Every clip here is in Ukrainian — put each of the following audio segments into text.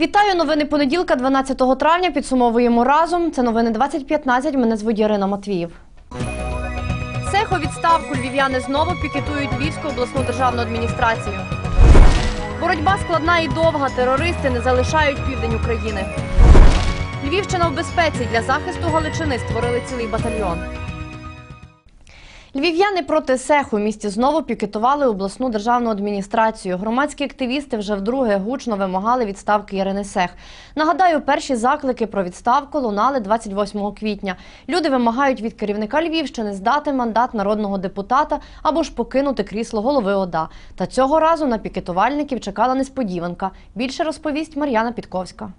Вітаю! Новини понеділка, 12 травня. Підсумовуємо разом. Це новини 2015. Мене звуть Ірина Матвіїв. Сехо відставку львів'яни знову пікетують Львівську обласну державну адміністрацію. Боротьба складна і довга. Терористи не залишають південь України. Львівщина в безпеці для захисту Галичини створили цілий батальйон. Львів'яни проти Сеху в місті знову пікетували обласну державну адміністрацію. Громадські активісти вже вдруге гучно вимагали відставки Ірини Сех. Нагадаю, перші заклики про відставку лунали 28 квітня. Люди вимагають від керівника Львівщини здати мандат народного депутата або ж покинути крісло голови ОДА. Та цього разу на пікетувальників чекала несподіванка. Більше розповість Мар'яна Підковська.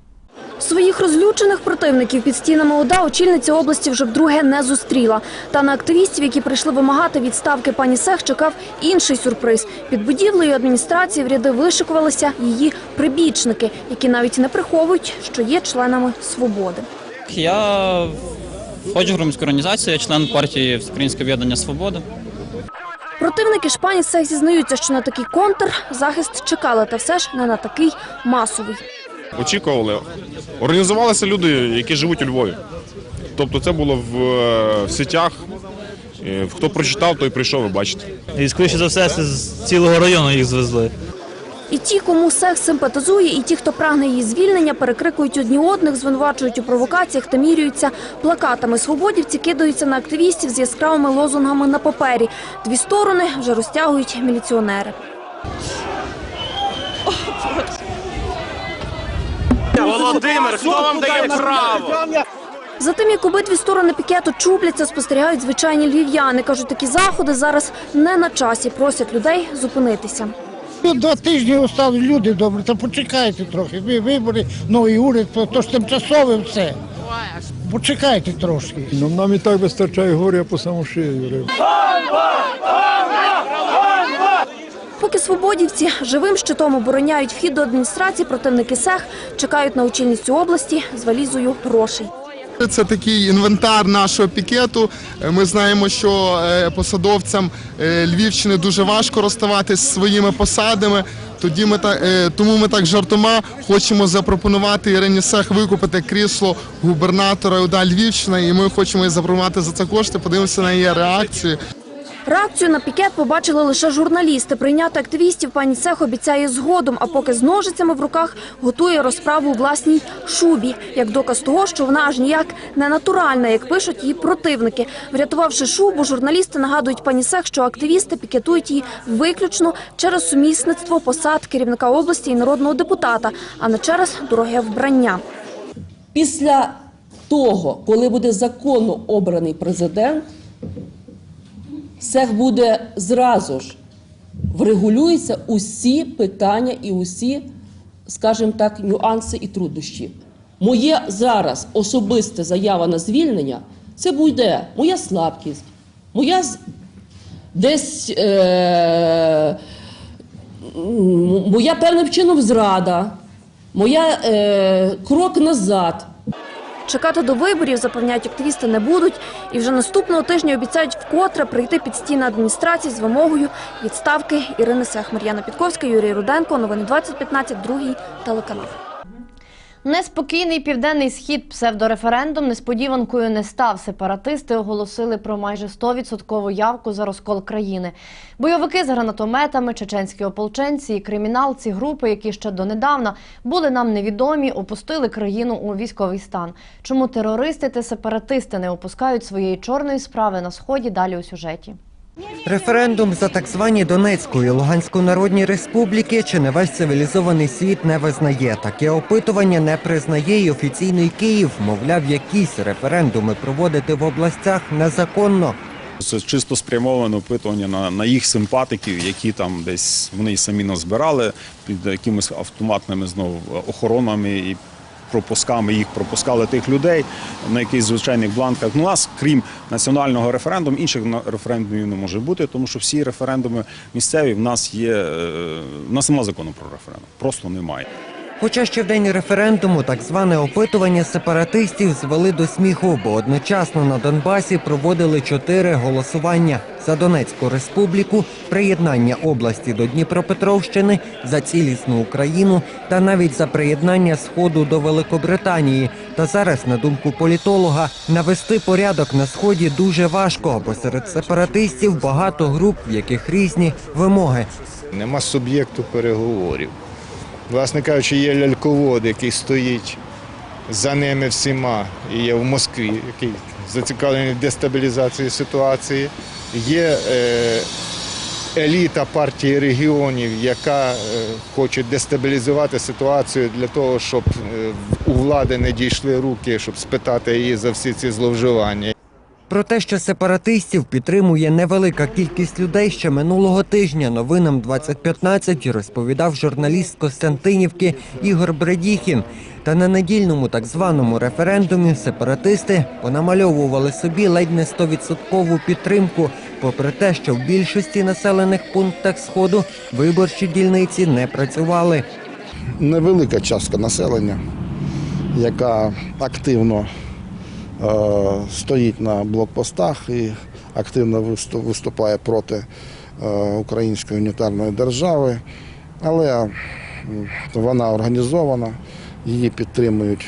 Своїх розлючених противників під стінами ОДА очільниця області вже вдруге не зустріла. Та на активістів, які прийшли вимагати відставки пані Сех, чекав інший сюрприз. Під будівлею адміністрації в ряди вишикувалися її прибічники, які навіть не приховують, що є членами свободи. Я входжу в громадську організацію, я член партії Всеукраїнське об'єднання Свобода. Противники ж пані Сех зізнаються, що на такий контр захист чекали, та все ж не на такий масовий. Очікували. Організувалися люди, які живуть у Львові. Тобто це було в, е, в сітях. Е, Хто прочитав, той прийшов, ви бачите. І скоріше за все, з цілого району їх звезли. І ті, кому Сех симпатизує, і ті, хто прагне її звільнення, перекрикують одні одних, звинувачують у провокаціях та мірюються плакатами. Свободівці кидаються на активістів з яскравими лозунгами на папері. Дві сторони вже розтягують міліціонери. Володимир, хто вам дає право? Затим, як обидві сторони пікету чубляться, спостерігають звичайні львів'яни. Кажуть, такі заходи зараз не на часі. Просять людей зупинитися. Два тижні остали люди добре, та почекайте трохи. Ви вибори, новий уряд, то, то ж тимчасове все. Почекайте трошки. Ну, нам і так вистачає горя по саму шию. Поки свободівці живим щитом обороняють вхід до адміністрації, противники СЕХ чекають на очільницю області з валізою грошей. Це такий інвентар нашого пікету. Ми знаємо, що е, посадовцям е, Львівщини дуже важко розставатись зі своїми посадами. Тоді ми та- е, тому ми так жартома хочемо запропонувати Ірині Сех викупити крісло губернатора ОДА Львівщина, і ми хочемо їй запропонувати за це кошти. Подивимося на її реакцію. Реакцію на пікет побачили лише журналісти. Прийняти активістів пані Цех обіцяє згодом, а поки з ножицями в руках готує розправу у власній шубі, як доказ того, що вона аж ніяк не натуральна, як пишуть її противники. Врятувавши шубу, журналісти нагадують пані Сех, що активісти пікетують її виключно через сумісництво посад керівника області і народного депутата, а не через дороге вбрання. Після того, коли буде законно обраний президент, СЕХ буде зразу ж врегулюються усі питання і усі, скажімо так, нюанси і труднощі. Моє зараз особиста заява на звільнення це буде моя слабкість, моя десь е- моя певним чином зрада, моя е- крок назад. Чекати до виборів, запевняють активісти, не будуть. І вже наступного тижня обіцяють вкотре прийти під стіни адміністрації з вимогою відставки Ірини Сех. Мар'яна Підковська, Юрій Руденко. Новини 2015, другий телеканал. Неспокійний південний схід псевдореферендум несподіванкою не став. Сепаратисти оголосили про майже 100% явку за розкол країни. Бойовики з гранатометами, чеченські ополченці і криміналці групи, які ще донедавна були нам невідомі, опустили країну у військовий стан. Чому терористи та сепаратисти не опускають своєї чорної справи на сході? Далі у сюжеті. Референдум за так звані Донецьку і Луганську народні республіки чи не весь цивілізований світ не визнає. Таке опитування не признає і офіційний Київ. Мовляв, якісь референдуми проводити в областях незаконно. Це чисто спрямоване опитування на, на їх симпатиків, які там десь вони самі назбирали під якимись автоматними знову охоронами і пропусками їх пропускали тих людей на якихось звичайних бланках. Ну, у нас, крім національного референдуму, інших референдумів не може бути, тому що всі референдуми місцеві в нас є. е, В нас немає закону про референдум. Просто немає. Хоча ще в день референдуму так зване опитування сепаратистів звели до сміху, бо одночасно на Донбасі проводили чотири голосування за Донецьку республіку, приєднання області до Дніпропетровщини, за цілісну Україну та навіть за приєднання Сходу до Великобританії. Та зараз, на думку політолога, навести порядок на сході дуже важко, бо серед сепаратистів багато груп, в яких різні вимоги. Нема суб'єкту переговорів. Власне кажучи, є ляльковод, який стоїть за ними всіма і є в Москві, який зацікавлений в дестабілізації ситуації. Є е, еліта партії регіонів, яка е, хоче дестабілізувати ситуацію для того, щоб е, у влади не дійшли руки, щоб спитати її за всі ці зловживання. Про те, що сепаратистів підтримує невелика кількість людей, ще минулого тижня новинам 2015 розповідав журналіст Костянтинівки Ігор Бредіхін. Та на недільному так званому референдумі сепаратисти понамальовували собі ледь не 100% підтримку, попри те, що в більшості населених пунктах сходу виборчі дільниці не працювали. невелика частка населення, яка активно стоїть на блокпостах і активно висту- виступає проти е, української унітарної держави, але вона організована, її підтримують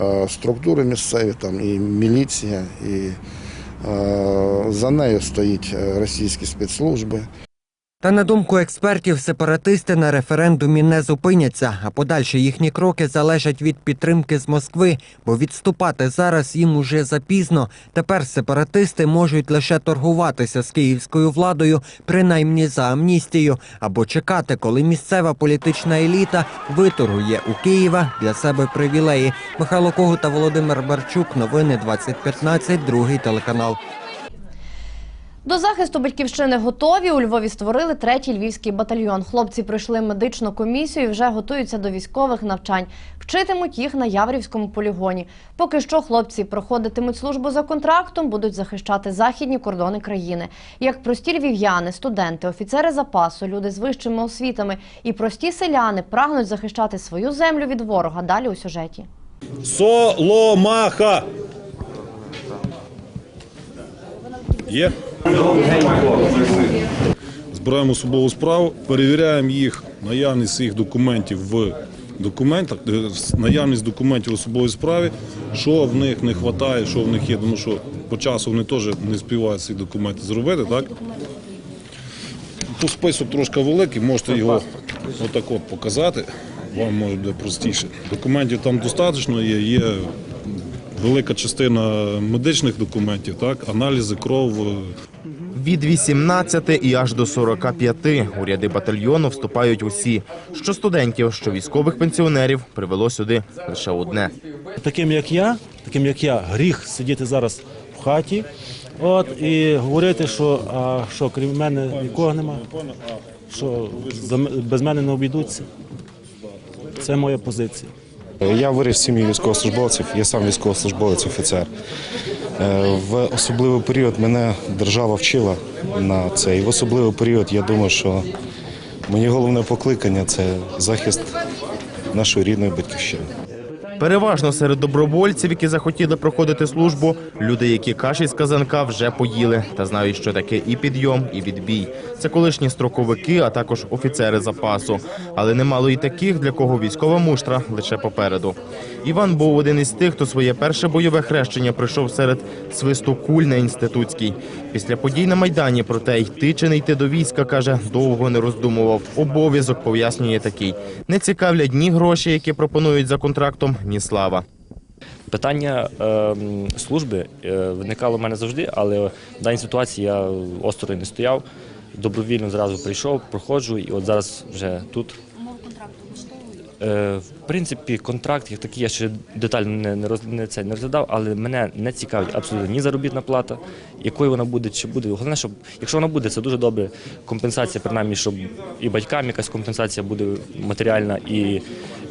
е, структури місцеві, там і міліція, і е, за нею стоїть е, російські спецслужби. Та на думку експертів, сепаратисти на референдумі не зупиняться, а подальші їхні кроки залежать від підтримки з Москви, бо відступати зараз їм уже запізно. Тепер сепаратисти можуть лише торгуватися з київською владою, принаймні за амністію, або чекати, коли місцева політична еліта виторгує у Києва для себе привілеї. Михайло Когут та Володимир Барчук. Новини 2015, другий телеканал. До захисту батьківщини готові. У Львові створили третій львівський батальйон. Хлопці пройшли медичну комісію і вже готуються до військових навчань. Вчитимуть їх на Яврівському полігоні. Поки що хлопці проходитимуть службу за контрактом, будуть захищати західні кордони країни. Як прості львів'яни, студенти, офіцери запасу, люди з вищими освітами і прості селяни прагнуть захищати свою землю від ворога. Далі у сюжеті. Соломаха! Є? Збираємо особову справу, перевіряємо їх наявність їх документів в документах, е, наявність документів в особовій справі, що в них не вистачає, що в них є, тому що по часу вони теж не співають ці документи зробити, так? Тут список трошки великий, можете його отак от показати, вам може буде простіше. Документів там достатньо є, є велика частина медичних документів, так, аналізи, кров. е, Від 18 і аж до 45 у ряди батальйону вступають усі. Що студентів, що військових пенсіонерів привело сюди лише одне. Таким як я, таким як я, гріх сидіти зараз в хаті. От і говорити, що а що крім мене нікого нема, що без мене не обійдуться. Це моя позиція. Я виріс в сім'ї військовослужбовців, я сам військовослужбовець, офіцер. Е, В особливий період мене держава вчила на це. І в особливий період я думаю, що мені головне покликання це захист нашої рідної батьківщини. Переважно серед добровольців, які захотіли проходити службу, люди, які каші з казанка вже поїли та знають, що таке і підйом, і відбій. Це колишні строковики, а також офіцери запасу. Але немало і таких, для кого військова муштра лише попереду. Іван був один із тих, хто своє перше бойове хрещення пройшов серед свисту куль на інститутській. Після подій на майдані, проте йти чи не йти до війська, каже, довго не роздумував. Обов'язок пояснює такий: не цікавлять ні гроші, які пропонують за контрактом, ні слава. Питання е, служби е, виникало в мене завжди, але в даній ситуації я осторонь не стояв. Добровільно зразу прийшов, проходжу, і от зараз вже тут. Е, в принципі, контракт як такий я ще детально не, не, роз, не, це, не розглядав, але мене не цікавить абсолютно ні заробітна плата, якою вона буде, чи буде. Головне, щоб якщо вона буде, це дуже добре. Компенсація, принаймні, щоб і батькам якась компенсація буде матеріальна, і,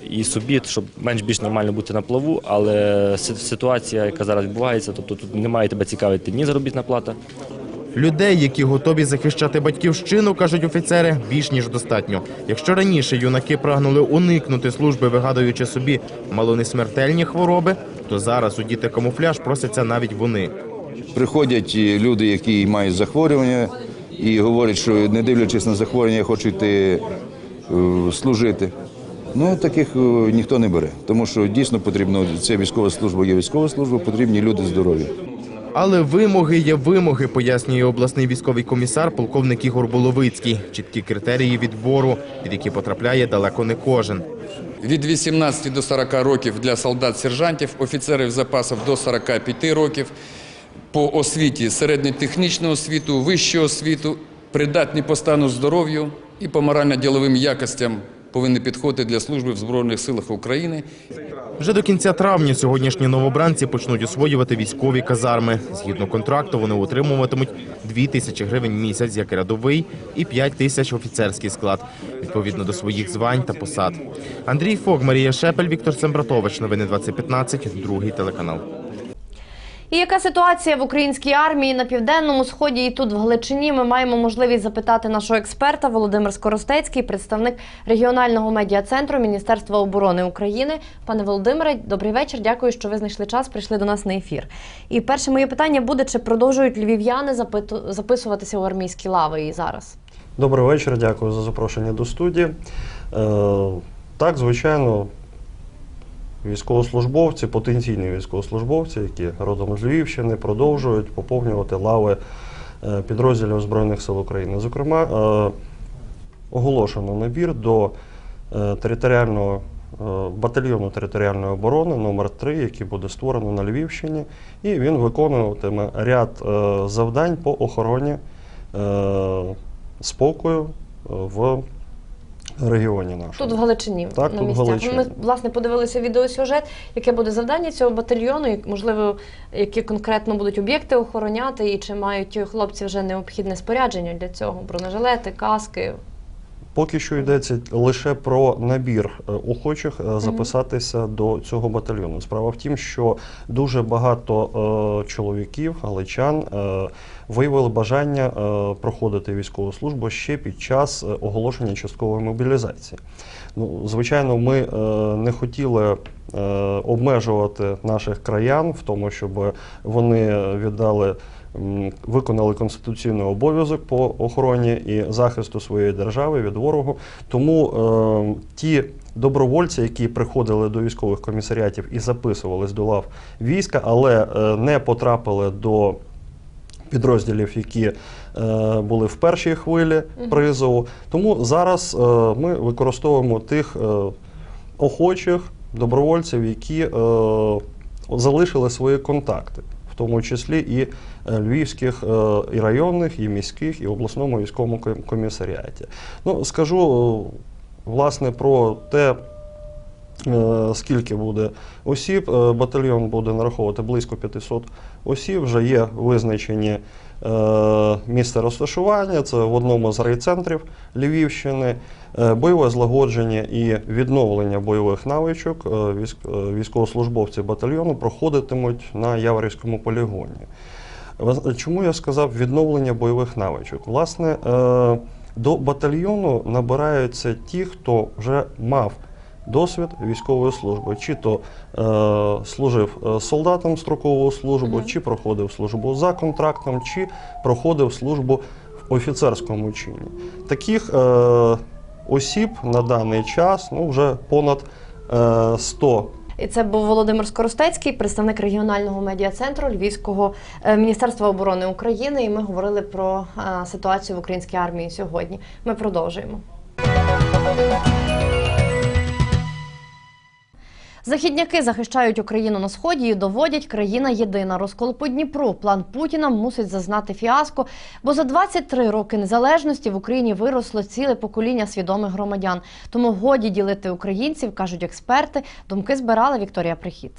і собі, щоб менш більш нормально бути на плаву. Але ситуація, яка зараз відбувається, тобто тут немає тебе цікавити ні заробітна плата, Людей, які готові захищати батьківщину, кажуть офіцери, більш ніж достатньо. Якщо раніше юнаки прагнули уникнути служби, вигадуючи собі мало не смертельні хвороби, то зараз у діти камуфляж просяться навіть вони. Приходять люди, які мають захворювання, і говорять, що не дивлячись на захворювання, хочуть йти е, служити. Ну, таких е, ніхто не бере, тому що дійсно потрібно, це військова служба є військова служба, потрібні люди здорові. Але вимоги є вимоги, пояснює обласний військовий комісар полковник Ігор Боловицький. Чіткі критерії відбору, під які потрапляє далеко не кожен. від 18 до 40 років для солдат-сержантів, офіцерів запасів до 45 років, по освіті середньотехнічну освіту, вищу освіту, придатні по стану здоров'ю і по морально-діловим якостям повинні підходити для служби в Збройних силах України. Вже до кінця травня сьогоднішні новобранці почнуть освоювати військові казарми. Згідно контракту, вони отримуватимуть 2 тисячі гривень місяць як рядовий і 5 тисяч офіцерський склад, відповідно до своїх звань та посад. Андрій Фок, Марія Шепель, Віктор Сембратович. Новини 2015, другий телеканал. І яка ситуація в українській армії на південному сході і тут в Галичині? Ми маємо можливість запитати нашого експерта Володимир Скоростецький, представник регіонального медіа-центру Міністерства оборони України. Пане Володимире, добрий вечір. Дякую, що ви знайшли час. Прийшли до нас на ефір. І перше моє питання буде: чи продовжують львів'яни записуватися у армійські лави і зараз? Добрий вечір, дякую за запрошення до студії. Е, так, звичайно, військовослужбовці, потенційні військовослужбовці, які родом з Львівщини, продовжують поповнювати лави е, підрозділів Збройних сил України. Зокрема, е, оголошено набір до е, територіального батальйону територіальної оборони номер 3 який буде створено на Львівщині, і він виконуватиме ряд завдань по охороні спокою в регіоні нашому. Тут в Галичині Так, на тут в місцях. Галичині. Ми власне подивилися відеосюжет, яке буде завдання цього батальйону, і, можливо, які конкретно будуть об'єкти охороняти, і чи мають хлопці вже необхідне спорядження для цього: бронежилети, каски. Поки що йдеться лише про набір е, охочих е, записатися до цього батальйону. Справа в тім, що дуже багато е, чоловіків, галичан, е, виявили бажання е, проходити військову службу ще під час оголошення часткової мобілізації. Ну, звичайно, ми е, не хотіли обмежувати наших краян в тому, щоб вони віддали. Виконали конституційний обов'язок по охороні і захисту своєї держави від ворогу. Тому е, ті добровольці, які приходили до військових комісаріатів і записувались до лав війська, але е, не потрапили до підрозділів, які е, були в першій хвилі призову. Тому зараз е, ми використовуємо тих е, охочих добровольців, які е, залишили свої контакти, в тому числі і е, львівських, е, і районних, і міських, і обласному військовому комісаріаті. Ну, скажу е, власне про те. Е, Скільки буде осіб? Е, Батальйон буде нараховувати близько 500 осіб. Вже є визначені е, місце розташування. Це в одному з райцентрів Львівщини. Бойове злагодження і відновлення бойових навичок військовослужбовці батальйону проходитимуть на Яворівському полігоні. Чому я сказав відновлення бойових навичок? Власне, до батальйону набираються ті, хто вже мав досвід військової служби, чи то е, служив е, солдатом строкову службу, чи проходив службу за контрактом, чи проходив службу в офіцерському чині. Таких е, осіб на даний час ну, вже понад е, 100 І це був Володимир Скоростецький, представник регіонального медіа-центру Львівського е, Міністерства оборони України. І ми говорили про е, ситуацію в українській армії сьогодні. Ми продовжуємо. Західняки захищають Україну на сході і доводять країна єдина. Розкол по Дніпру. План Путіна мусить зазнати фіаско, бо за 23 роки незалежності в Україні виросло ціле покоління свідомих громадян. Тому годі ділити українців, кажуть експерти. Думки збирала Вікторія Прихід.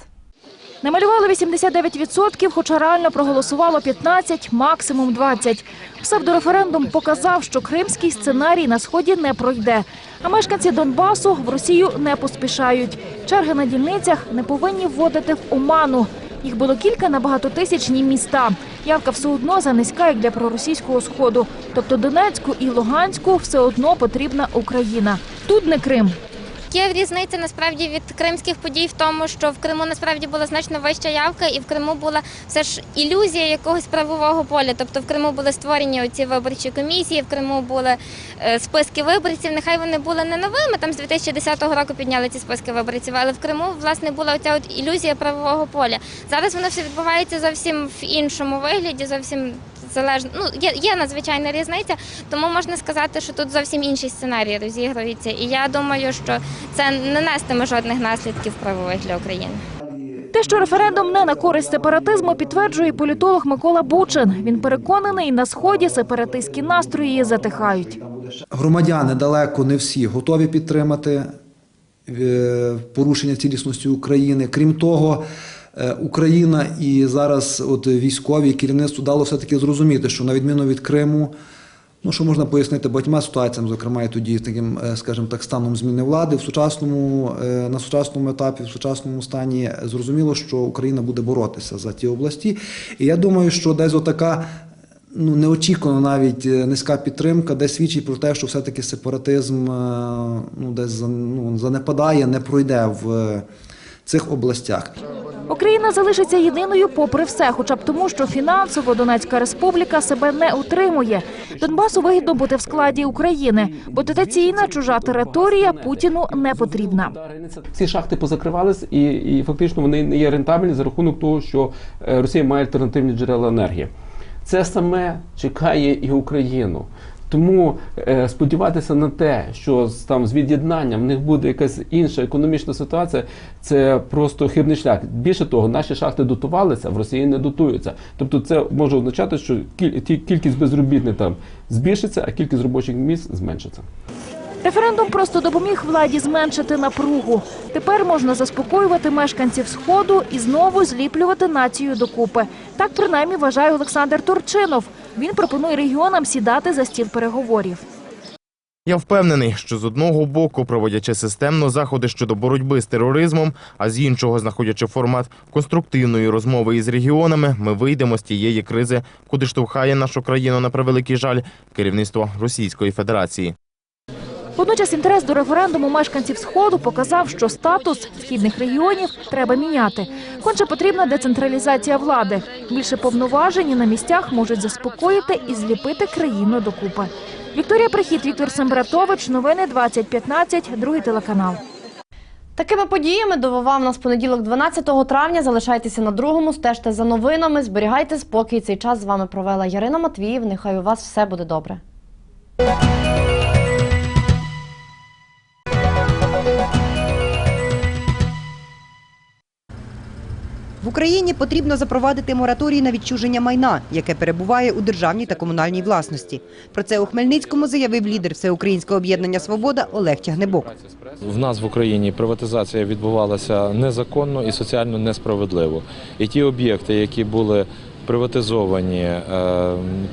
Намалювали 89%, хоча реально проголосувало 15, максимум 20. Псевдореферендум показав, що кримський сценарій на сході не пройде. А мешканці Донбасу в Росію не поспішають. Черги на дільницях не повинні вводити в оману. Їх було кілька на багатотисячні міста. Явка все одно занизька, як для проросійського сходу. Тобто Донецьку і Луганську все одно потрібна Україна. Тут не Крим. Є різниця насправді від кримських подій в тому, що в Криму насправді була значно вища явка, і в Криму була все ж ілюзія якогось правового поля. Тобто в Криму були створені оці виборчі комісії, в Криму були е, списки виборців. Нехай вони були не новими. Там з 2010 року підняли ці списки виборців, але в Криму власне була оця от ілюзія правового поля. Зараз воно все відбувається зовсім в іншому вигляді, зовсім залежно. Ну є, є надзвичайна різниця, тому можна сказати, що тут зовсім інші сценарії розігруються. І я думаю, що це не нестиме жодних наслідків правових для України. Те, що референдум не на користь сепаратизму, підтверджує політолог Микола Бучин. Він переконаний, на сході сепаратистські настрої затихають. Громадяни далеко не всі готові підтримати е, порушення цілісності України. Крім того, Україна і зараз от військові керівництво дало все-таки зрозуміти, що на відміну від Криму, ну що можна пояснити багатьма ситуаціями, зокрема і тоді таким, е, скажімо так, станом зміни влади в сучасному е, на сучасному етапі, в сучасному стані зрозуміло, що Україна буде боротися за ті області. І я думаю, що десь отака ну, неочікувано навіть е, низька підтримка, де свідчить про те, що все-таки сепаратизм е, ну, десь ну, занепадає, не пройде в е, цих областях. Україна залишиться єдиною попри все, хоча б тому, що фінансово Донецька республіка себе не утримує. Донбасу вигідно бути в складі України, бо дотаційна чужа територія Путіну не потрібна. Ці шахти позакривались, і, і фактично вони не є рентабельні за рахунок того, що е, Росія має альтернативні джерела енергії. Це саме чекає і Україну. Тому е, сподіватися на те, що з там з від'єднанням в них буде якась інша економічна ситуація, це просто хибний шлях. Більше того, наші шахти дотувалися, в Росії не дотуються. Тобто, це може означати, що кіль- кількість безробітних там збільшиться, а кількість робочих місць зменшиться. Референдум просто допоміг владі зменшити напругу. Тепер можна заспокоювати мешканців сходу і знову зліплювати націю докупи. Так принаймні вважає Олександр Турчинов. Він пропонує регіонам сідати за стіл переговорів. Я впевнений, що з одного боку, проводячи системно заходи щодо боротьби з тероризмом, а з іншого, знаходячи формат конструктивної розмови із регіонами, ми вийдемо з тієї кризи, куди штовхає нашу країну на превеликий жаль керівництво Російської Федерації. Водночас інтерес до референдуму мешканців сходу показав, що статус східних регіонів треба міняти. Конче потрібна децентралізація влади. Більше повноважень на місцях можуть заспокоїти і зліпити країну докупи. Вікторія Прихід, Віктор Сембратович. Новини 2015, другий телеканал. Такими подіями довував нас понеділок 12 травня. Залишайтеся на другому, стежте за новинами, зберігайте спокій. Цей час з вами провела Ярина Матвіїв. Нехай у вас все буде добре. В Україні потрібно запровадити мораторій на відчуження майна, яке перебуває у державній та комунальній власності. Про це у Хмельницькому заявив лідер Всеукраїнського об'єднання Свобода Олег Тягнебок. В нас в Україні приватизація відбувалася незаконно і соціально несправедливо. І ті об'єкти, які були приватизовані е,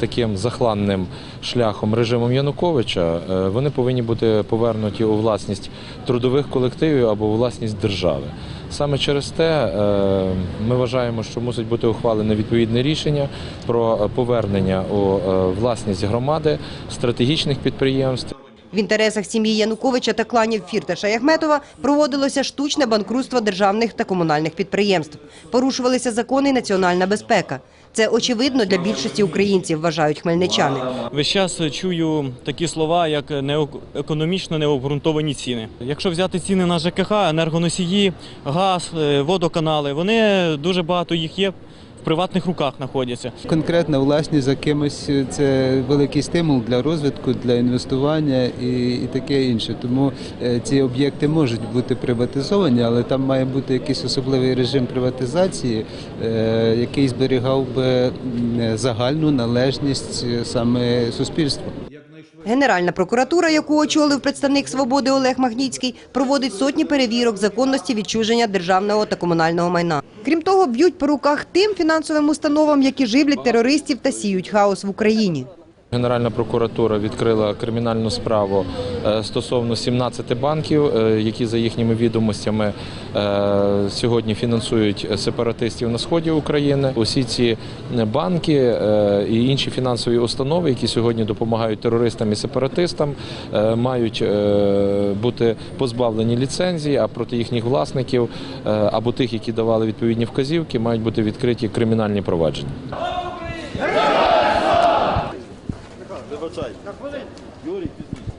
таким захланним шляхом режимом Януковича, е, вони повинні бути повернуті у власність трудових колективів або у власність держави. Саме через те е, ми вважаємо, що мусить бути ухвалене відповідне рішення про повернення у власність громади стратегічних підприємств. В інтересах сім'ї Януковича та кланів Фірташа і Ахметова проводилося штучне банкрутство державних та комунальних підприємств. Порушувалися закони і національна безпека. Це очевидно для більшості українців, вважають хмельничани. Весь час чую такі слова, як економічно необґрунтовані ціни. Якщо взяти ціни на ЖКХ, енергоносії, газ, е, водоканали, вони дуже багато їх є. Приватних руках знаходяться. Конкретна власність за кимось це великий стимул для розвитку, для інвестування і, і таке інше. Тому е, ці об'єкти можуть бути приватизовані, але там має бути якийсь особливий режим приватизації, е, який зберігав би загальну належність е, саме суспільства. Генеральна прокуратура, яку очолив представник свободи Олег Магніцький, проводить сотні перевірок законності відчуження державного та комунального майна. Крім того, б'ють по руках тим фінансовим установам, які живлять терористів та сіють хаос в Україні. Генеральна прокуратура відкрила кримінальну справу е, стосовно 17 банків, е, які за їхніми відомостями е, сьогодні фінансують сепаратистів на сході України. Усі ці банки і інші фінансові установи, які сьогодні допомагають терористам і сепаратистам, мають бути позбавлені ліцензії, а проти їхніх власників або тих, які давали відповідні вказівки, мають бути відкриті кримінальні провадження. Получай. Юрий, пиздец.